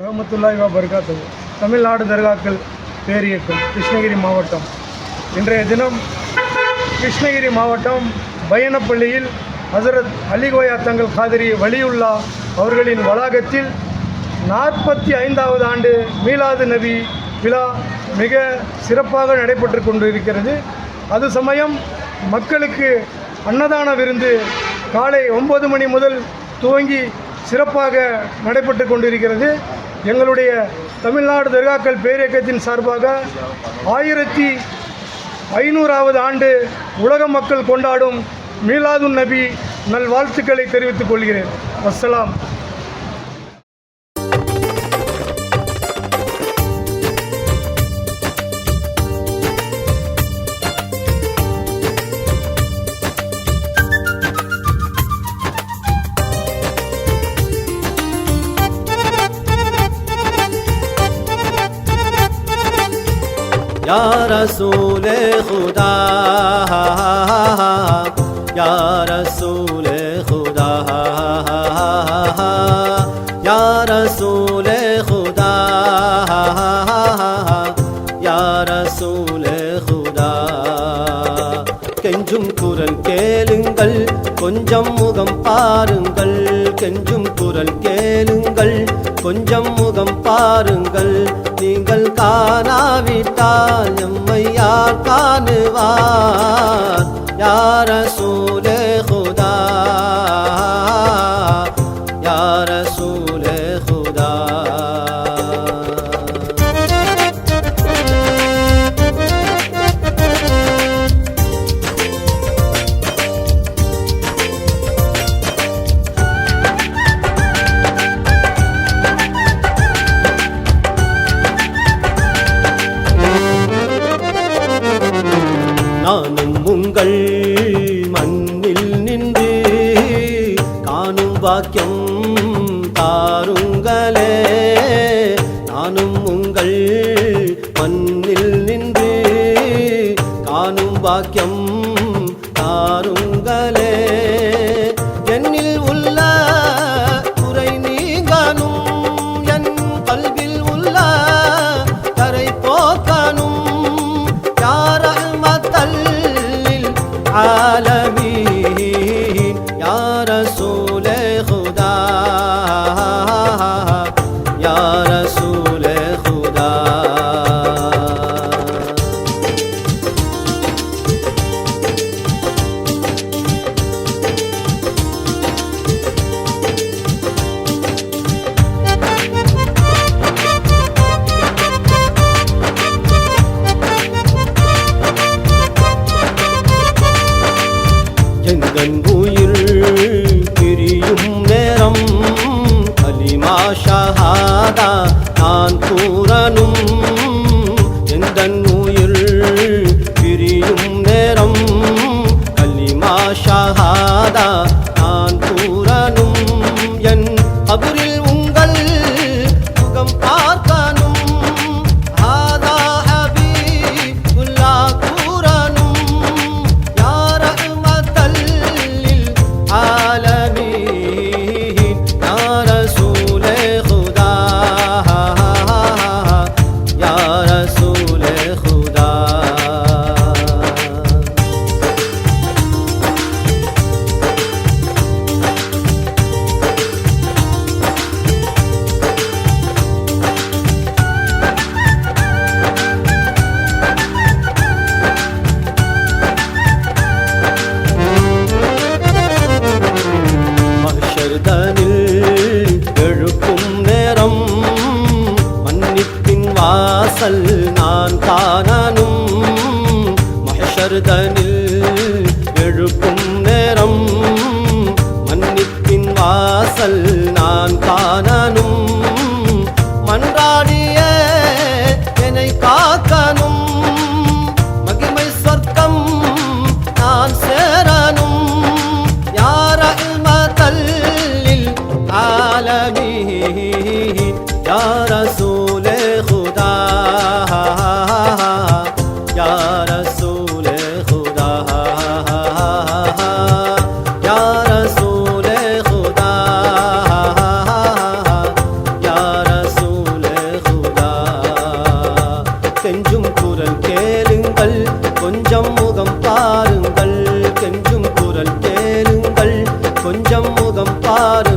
ரஹமத்துல்லாஹி வபர்காத்து தமிழ்நாடு தர்காக்கள் பேரியக்கம் கிருஷ்ணகிரி மாவட்டம். இன்றைய தினம் கிருஷ்ணகிரி மாவட்டம் பயணப்பள்ளியில் ஹசரத் அலிகோயா தங்கள் காதிரி வலியுல்லா அவர்களின் வளாகத்தில் நாற்பத்தி ஐந்தாவது ஆண்டு மீலாது நபி விழா மிக சிறப்பாக நடைபெற்று கொண்டிருக்கிறது. அது சமயம் மக்களுக்கு அன்னதான விருந்து காலை ஒன்பது மணி முதல் துவங்கி சிறப்பாக நடைபெற்று கொண்டிருக்கிறது. எங்களுடைய தமிழ்நாடு தர்காக்கள் பேரியக்கத்தின் சார்பாக ஆயிரத்தி ஐநூறாவது ஆண்டு உலக மக்கள் கொண்டாடும் மீலாது நபி நல்வாழ்த்துக்களை தெரிவித்துக் கொள்கிறேன். அஸ்ஸலாம் یا رسول خدا. یا رسول خدا. یا رسول خدا. یا رسول خدا. கெஞ்சும் குரல் கேளுங்கள். கொஞ்சம் முகம் பாருங்கள். கெஞ்சும் குரல் கேளுங்கள். கொஞ்சம் முகம் பாருங்கள். நீங்கள் காணாவிட்டால் எம்மை யார் காணுவார். யார சூலே உங்கள் மண்ணில் நின்று காணும் வாக்கியம் தாருங்களே. நானும் உங்கள் மண்ணில் நின்று காணும் வாக்கியம் தாருங்களே. تعالى எங்கள் உயிர் பிரியும் நேரம். கலிமா ஷஹாதா நான் கூறனும். எங்கள் உயிர் பிரியும் நேரம்? கலிமா ஷஹா வாசல் நான் தானும் மகஷர்தனில் எழுப்பும் நேரம். மன்னிப்பின் வாசல் நான் தான கொஞ்சம் முகம் பாருங்கள்